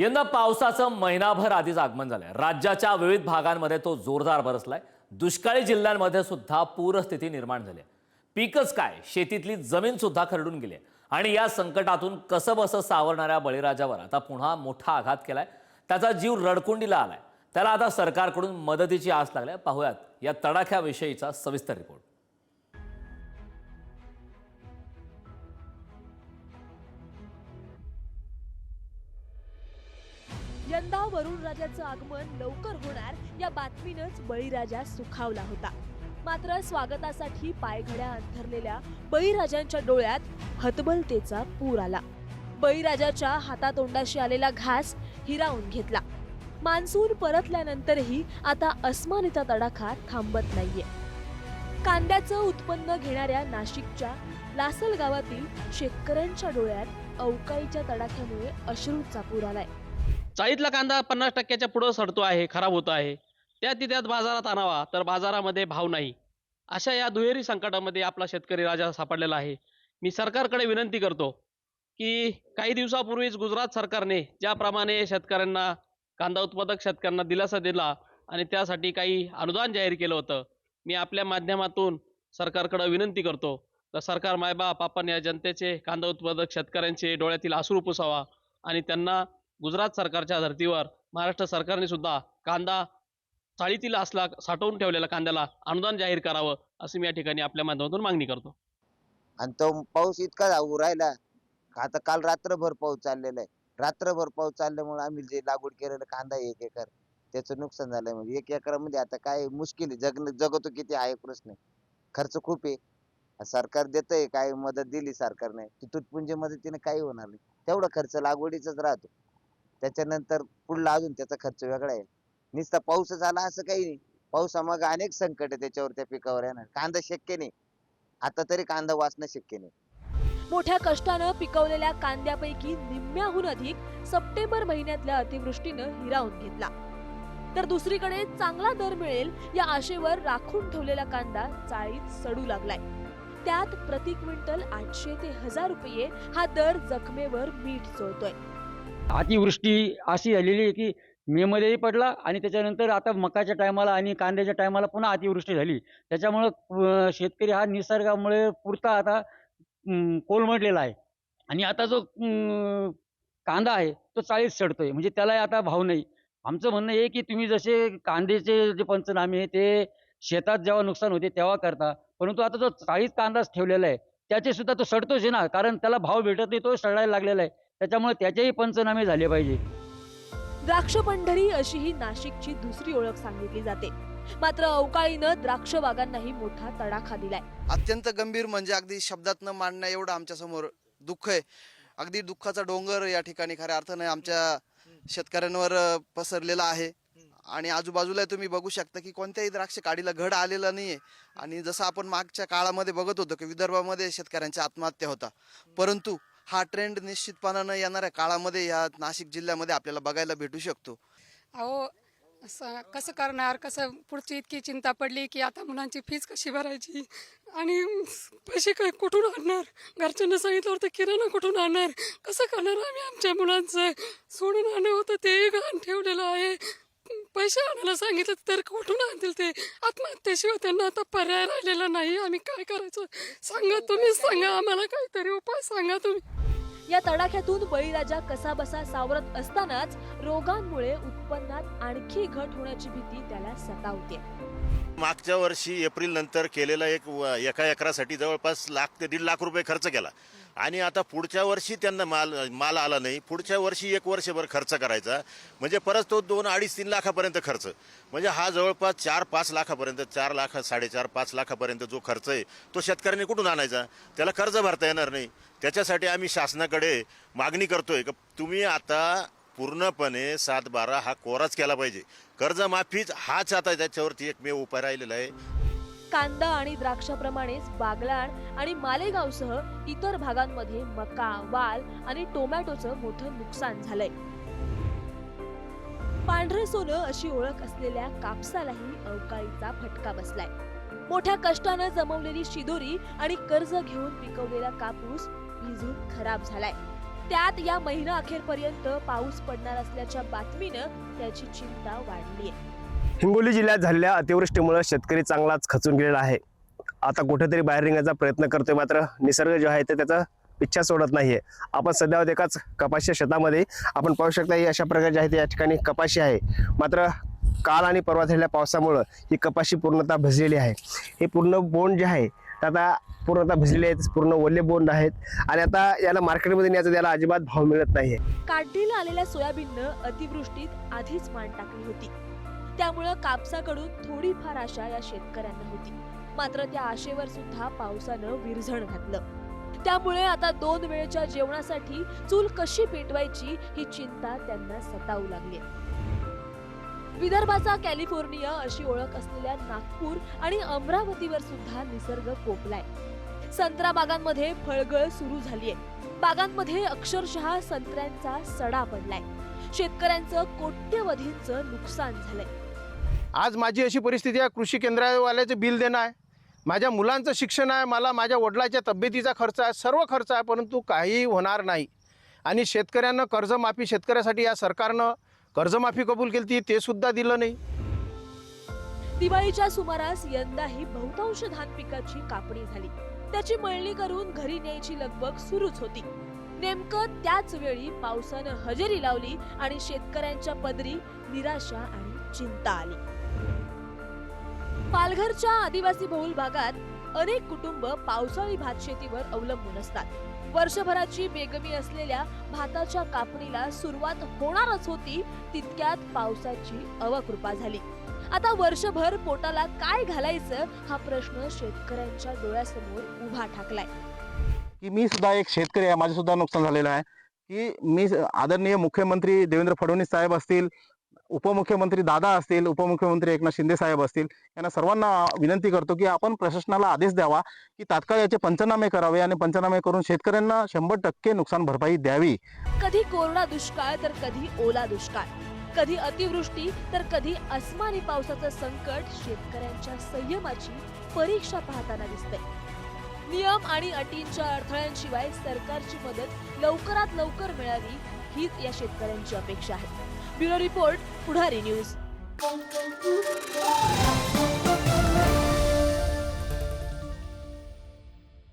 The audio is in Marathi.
यंदा पावसाचं महिनाभर आधीच आगमन झालंय. राज्याच्या विविध भागांमध्ये तो जोरदार बरसलाय. दुष्काळी जिल्ह्यांमध्ये सुद्धा पूरस्थिती निर्माण झाली आहे. पीकच काय? शेतीतली जमीन सुद्धा खरडून गेली आहे. आणि या संकटातून कसं बसं सावरणाऱ्या बळीराजावर आता पुन्हा मोठा आघात केलाय. त्याचा जीव रडकुंडीला आलाय. त्याला आता सरकारकडून मदतीची आस लागल्या पाहूयात या तडाख्याविषयीचा सविस्तर रिपोर्ट. यंदा वरुण राजाचं आगमन लवकर होणार या बातमीनंच बळीराजा सुखावला होता. मात्र स्वागतासाठी पायघड्या अंथरलेल्या बळीराजांच्या डोळ्यात हतबलतेचा पूर आला. बळीराजाच्या हातातोंडाशी आलेला घास हिरावून घेतला. मान्सून परतल्यानंतरही आता अस्मानीचा तडाखा थांबत नाहीये. कांद्याचं उत्पन्न घेणाऱ्या नाशिकच्या लासल गावातील शेतकऱ्यांच्या डोळ्यात अवकाळीच्या तडाख्यामुळे अश्रूचा पूर आलाय. चाळीतला कांदा पन्नास टक्क्याच्या पुढं सडतो आहे खराब होतो आहे. त्यात तिथ्यात बाजारात आणावा तर बाजारामध्ये भाव नाही. अशा या दुहेरी संकटामध्ये आपला शेतकरी राजा सापडलेला आहे. मी सरकारकडे विनंती करतो की काही दिवसापूर्वीच गुजरात सरकारने ज्याप्रमाणे शेतकऱ्यांना कांदा उत्पादक शेतकऱ्यांना दिलासा दिला आणि त्यासाठी काही अनुदान जाहीर केलं होतं मी आपल्या माध्यमातून सरकारकडे विनंती करतो. तर सरकार मायबाप आपण या जनतेचे कांदा उत्पादक शेतकऱ्यांचे डोळ्यातील आसरू पुसावा आणि त्यांना गुजरात सरकारच्या धर्तीवर महाराष्ट्र सरकारने सुद्धा कांदा चाळीतील असला साठवून ठेवलेल्या कांद्याला अनुदान जाहीर करावं असं मी या ठिकाणी आपल्या माध्यमातून मागणी करतो. आणि तो पाऊस इतका जाऊ राहिला आता काल रात्रभर पाऊस चाललेला आहे. रात्रभर पाऊस चालल्यामुळे आम्ही जे लागवड केलेलं कांदा एक एकर त्याचं नुकसान झालंय. म्हणजे एक एकरामध्ये आता काय मुश्किल आहे. जगतो किती आहे प्रश्न. खर्च खूप आहे. सरकार देतय काय मदत दिली सरकारने. ती तुटपुंजी मदतीने काही होणार नाही. तेवढा खर्च लागवडीचाच राहतो. त्याच्यानंतर पुढला अजून त्याचा खर्च वेगळा आहे. नुसता पाऊस झाला असं काही नाही. पावसामागे अनेक संकट आहे त्याच्यावर त्या पिकावर येणार. कांदा शक्य नाही. आता तरी कांदा वाचणं शक्य नाही. मोठ्या कष्टानं पिकवलेल्या कांद्यापैकी निम्म्याहून अधिक सप्टेंबर महिन्यातल्या अतिवृष्टीनं हिरावून घेतला. तर दुसरीकडे चांगला दर मिळेल या आशेवर राखून ठेवलेला कांदा चाळीत सडू लागलाय. त्यात प्रति क्विंटल आठशे ते हजार रुपये हा दर जखमेवर मीठ चोळतोय. अतिवृष्टी अशी झालेली आहे की मे मध्येही पडला आणि त्याच्यानंतर आता मकाच्या टायमाला आणि कांद्याच्या टायमाला पुन्हा अतिवृष्टी झाली. त्याच्यामुळं शेतकरी हा निसर्गामुळे पुरता आता कोलमडलेला आहे. आणि आता जो कांदा आहे तो चाळीस चढतोय म्हणजे त्याला आता भाव नाही. आमचं म्हणणं आहे की तुम्ही जसे कांद्याचे जे पंचनामे आहे ते शेतात जेव्हा नुकसान होते तेव्हा करता. परंतु आता जो चाळीस कांदाच ठेवलेला आहे त्याचे सुद्धा तो सडतोच आहे ना. कारण त्याला भाव भेटत नाही तो सडायला लागलेला आहे. त्याच्यामुळे त्याचेही पंचनामे झाले पाहिजे. द्राक्ष पंढरी अशी ही नाशिकची दुसरी ओळख सांगितली जाते. मात्र अवकाळीनं द्राक्ष बागांनाही मोठा तडाखा दिलाय. अत्यंत गंभीर म्हणजे अगदी शब्दात न मांडण्या एवढं आमच्यासमोर दुःख आहे. अगदी दुःखाचा डोंगर या ठिकाणी खऱ्या अर्थाने आमच्या शेतकऱ्यांवर पसरलेला आहे. आणि आजूबाजूला तुम्ही बघू शकता की कोणत्याही द्राक्ष काढीला घड आलेला नाहीये. आणि जसं आपण मागच्या काळामध्ये बघत होतो की विदर्भामध्ये शेतकऱ्यांच्या आत्महत्या होता. परंतु हा ट्रेंड निश्चितपणानं येणाऱ्या काळामध्ये या नाशिक जिल्ह्यामध्ये आपल्याला बघायला भेटू शकतो. अहो असं कसं करणार? कसं पुढची इतकी चिंता पडली की आता मुलांची फीज कशी भरायची? आणि पैसे काय कुठून आणणार? घरच्यांना सांगितलं होतं किराणा कुठून आणणार? कसं करणार आम्ही आमच्या मुलांचं? सोडून आणलं होतं ते घाण ठेवलेलं आहे. पैसे आणायला सांगितलं तर कुठून आणतील ते? आत्महत्येशिवाय त्यांना आता पर्याय राहिलेला नाही. आम्ही काय करायचं? सांगा तुम्ही सांगा. आम्हाला काहीतरी उपाय सांगा तुम्ही. या तडाख्यातून बळीराजा कसा बसा सावरत असतानाच रोगांमुळे उत्पन्नात आणखी घट होण्याची भीती त्याला सतावते. मागच्या वर्षी एप्रिल नंतर केलेला एक व- एका एकरासाठी जवळपास लाख ते दीड लाख रुपये खर्च केला. आणि आता पुढच्या वर्षी त्यांना माल माल आला नाही. पुढच्या वर्षी एक वर्षभर खर्च करायचा. म्हणजे परत तो दोन अडीच तीन लाखापर्यंत खर्च. म्हणजे हा जवळपास चार पाच लाखापर्यंत चार लाख साडेचार पाच लाखापर्यंत जो खर्च आहे तो शेतकऱ्यांनी कुठून आणायचा? त्याला कर्ज भरता येणार नाही. त्याच्यासाठी आम्ही शासनाकडे मागणी करतोय की तुम्ही आता पूर्णपणे सात बारा हा कोराच केला पाहिजे. कर्जमाफीच हाच आता त्याच्यावरती एकमेव उपाय राहिलेला आहे. कांदा आणि द्राक्षाप्रमाणेच बागलाण आणि मालेगावसह इतर भागांमध्ये मका वाल आणि टोमॅटोचं मोठं नुकसान झालंय. पांढरे सोनं अशी ओळख असलेल्या कापसालाही अवकाळीचा फटका बसलाय. मोठ्या कष्टानं जमवलेली शिदोरी आणि कर्ज घेऊन पिकवलेला कापूस भिजून खराब झालाय. त्यात या महिना अखेरपर्यंत पाऊस पडणार असल्याच्या बातमीनं त्याची चिंता वाढली आहे. हिंगोली जिल्ह्यात झालेल्या अतिवृष्टीमुळे शेतकरी चांगलाच खचून गेलेला आहे. आता कुठेतरी बाहेर निघण्याचा प्रयत्न करतोय मात्र निसर्ग जो आहे ते त्याचा इच्छा सोडत नाहीये. आपण सध्या एकाच कपाशीच्या शेतामध्ये. आपण पाहू शकता ही अशा प्रकारची आहे या ठिकाणी कपाशी आहे. मात्र काल आणि परवा झालेल्या पावसामुळं ही कपाशी पूर्णतः भजलेली आहे. हे पूर्ण बोंड जे आहे तर आता पूर्णतः भिजलेले आहेत पूर्ण ओले बोंड आहेत. आणि आता याला मार्केटमध्ये न्यायचा त्याला अजिबात भाव मिळत नाहीये. काढणीला आलेल्या सोयाबीननं अतिवृष्टीत आधीच मान टाकली होती. त्यामुळं कापसाकडून थोडीफार आशा या शेतकऱ्यांना होती. मात्र त्या आशेवर सुद्धा पावसानं विरझण घातलं. त्यामुळे आता दोन वेळच्या जेवणासाठी चूल कशी पेटवायची ही चिंता त्यांना सतावू लागली विदर्भाचा कॅलिफोर्निया अशी ओळख असलेल्या नागपूर आणि अमरावतीवर सुद्धा निसर्ग कोपलाय. संत्रा बागांमध्ये फळगळ सुरू झालीय. बागांमध्ये अक्षरशः संत्र्यांचा सडा पडलाय. शेतकऱ्यांचं कोट्यवधींचं नुकसान झालंय. आज माझी अशी परिस्थिती आहे कृषी केंद्रावाल्याचं बिल देणं आहे माझ्या मुलांचं शिक्षण आहे मला माझ्या वडिलाच्या तब्येतीचा खर्च आहे सर्व खर्च आहे परंतु काहीही होणार नाही. आणि शेतकऱ्यांना कर्जमाफी शेतकऱ्यासाठी या सरकारनं कर्जमाफी कबूल केली ते सुद्धा दिलं नाही. दिवाळीच्या सुमारास यंदाही बहुतांश धान पिकाची कापणी झाली. त्याची मळणी करून घरी न्यायची लगबग सुरूच होती. नेमकं त्याच वेळी पावसानं हजेरी लावली आणि शेतकऱ्यांच्या पदरी निराशा आणि चिंता आली. पालघरच्या आदिवासी बहुल भागात अनेक कुटुंब पावसाळी भातशेतीवर अवलंबून असतात. वर्षभराची बेगमी असलेल्या भाताच्या कापणीला सुरुवात होणारच होती तितक्यात पावसाची अवकृपा झाली. आता वर्षभर पोटाला काय घालायचं हा प्रश्न शेतकऱ्यांच्या डोळ्यासमोर उभा ठाकलाय. की मी सुद्धा एक शेतकरी आहे माझं सुद्धा नुकसान झालेलं आहे. की मी आदरणीय मुख्यमंत्री देवेंद्र फडणवीस साहेब असतील उपमुख्यमंत्री दादा असतील उपमुख्यमंत्री एकनाथ शिंदे साहेब असतील यांना सर्वांना विनंती करतो की आपण प्रशासनाला आदेश द्यावा की तात्काळ याचे पंचनामे करावे आणि पंचनामे करून शेतकऱ्यांना शंभर टक्के नुकसान भरपाई द्यावी. कधी कोरडा दुष्काळ तर कधी ओला दुष्काळ. कधी अतिवृष्टी तर कधी अस्मानी पावसाचं संकट शेतकऱ्यांच्या संयमाची परीक्षा पाहताना दिसते. नियम आणि अटींच्या अडथळ्यांशिवाय सरकारची मदत लवकरात लवकर मिळावी हीच या शेतकऱ्यांची अपेक्षा आहे. ब्युरो रिपोर्ट पुढारी न्यूज